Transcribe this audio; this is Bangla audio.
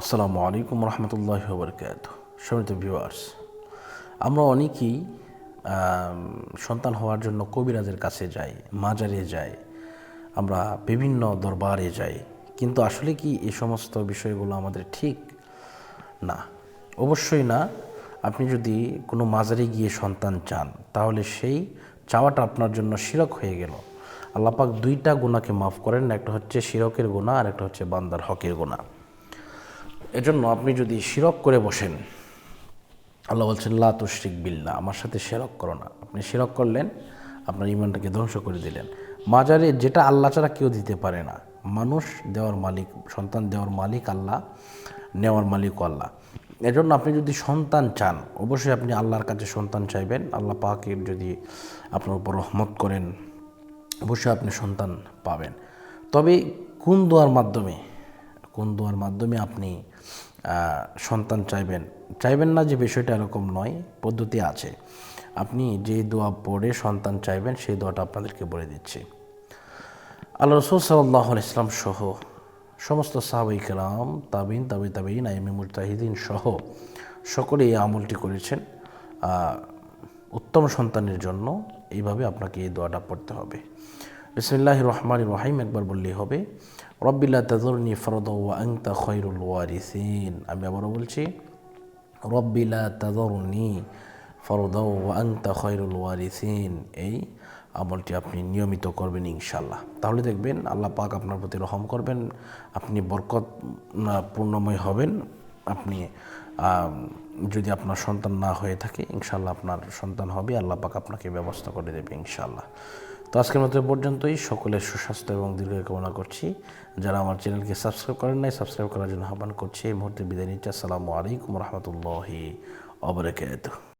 আসসালামু আলাইকুম রহমতুল্লাহ বরকাত সমিত ভিউয়ার্স, আমরা অনেকেই সন্তান হওয়ার জন্য কবিরাজের কাছে যাই, মাজারে যাই, আমরা বিভিন্ন দরবারে যাই, কিন্তু আসলে কি এই সমস্ত বিষয়গুলো আমাদের ঠিক না? অবশ্যই না। আপনি যদি কোনো মাজারে গিয়ে সন্তান চান, তাহলে সেই চাওয়াটা আপনার জন্য শিরক হয়ে গেল। আল্লাপাক দুইটা গুণাকে মাফ করেন, একটা হচ্ছে শিরকের গুণা আর একটা হচ্ছে বান্দার হকের গুণা এজন্য আপনি যদি শিরক করে বসেন, আল্লাহ বলছেন, লা তুশরিক বিল্লাহ, আমার সাথে শিরক করো না। আপনি শিরক করলেন, আপনার ইমানটাকে ধ্বংস করে দিলেন। মাজারে যেটা আল্লাহ ছাড়া কেউ দিতে পারে না। মানুষ দেওয়ার মালিক, সন্তান দেওয়ার মালিক আল্লাহ, নেওয়ার মালিকও আল্লাহ। এজন্য আপনি যদি সন্তান চান, অবশ্যই আপনি আল্লাহর কাছে সন্তান চাইবেন। আল্লাহ পাকের যদি আপনার উপর রহমত করেন, অবশ্যই আপনি সন্তান পাবেন। তবে কোন দোয়ার মাধ্যমে কোন দোয়ার মাধ্যমে আপনি সন্তান চাইবেন? চাইবেন না যে বিষয়টা এরকম নয়, পদ্ধতি আছে। আপনি যে দোয়া পড়ে সন্তান চাইবেন, সেই দোয়াটা আপনাদেরকে বলে দিচ্ছি। আল্লাহ রসুল সাল্লাহ ইসলাম সহ সমস্ত সাহাবাই কালাম তাবিন তাবি তাবিন, আইমি মুজতাহিদিন সহ সকলে এই আমলটি করেছেন। উত্তম সন্তানের জন্য এইভাবে আপনাকে এই দোয়াটা পড়তে হবে। বিসমিল্লাহ রহমান রহিম একবার বললেই হবে রব্বিল্লা তাজরনি ফরদ ওয়া আংতা খৈরুল ওয়ারিসিন। আমি আবারও বলছি রব্বিলা তাজরনি ফরদ ওয়া আংতা খৈরুল ওয়ারিসিন। এই আমলটি আপনি নিয়মিত করবেন ইনশাল্লাহ তাহলে দেখবেন আল্লাহ পাক আপনার প্রতি রহম করবেন, আপনি বরকত পূর্ণময় হবেন। আপনি যদি আপনার সন্তান না হয়ে থাকে ইনশাল্লাহ আপনার সন্তান হবে, আল্লাহ পাক আপনাকে ব্যবস্থা করে দেবে ইনশাল্লাহ তো আজকের মতো পর্যন্তই। সকলের সুস্বাস্থ্য এবং দীর্ঘ কামনা করছি। যারা আমার চ্যানেলকে সাবস্ক্রাইব করেন নাই, সাবস্ক্রাইব করার জন্য আহ্বান করছি। এই মুহূর্তে বিদায় নিচ্ছি। আসসালামু আলাইকুম রহমতুল্লাহি অবরাকাতুহ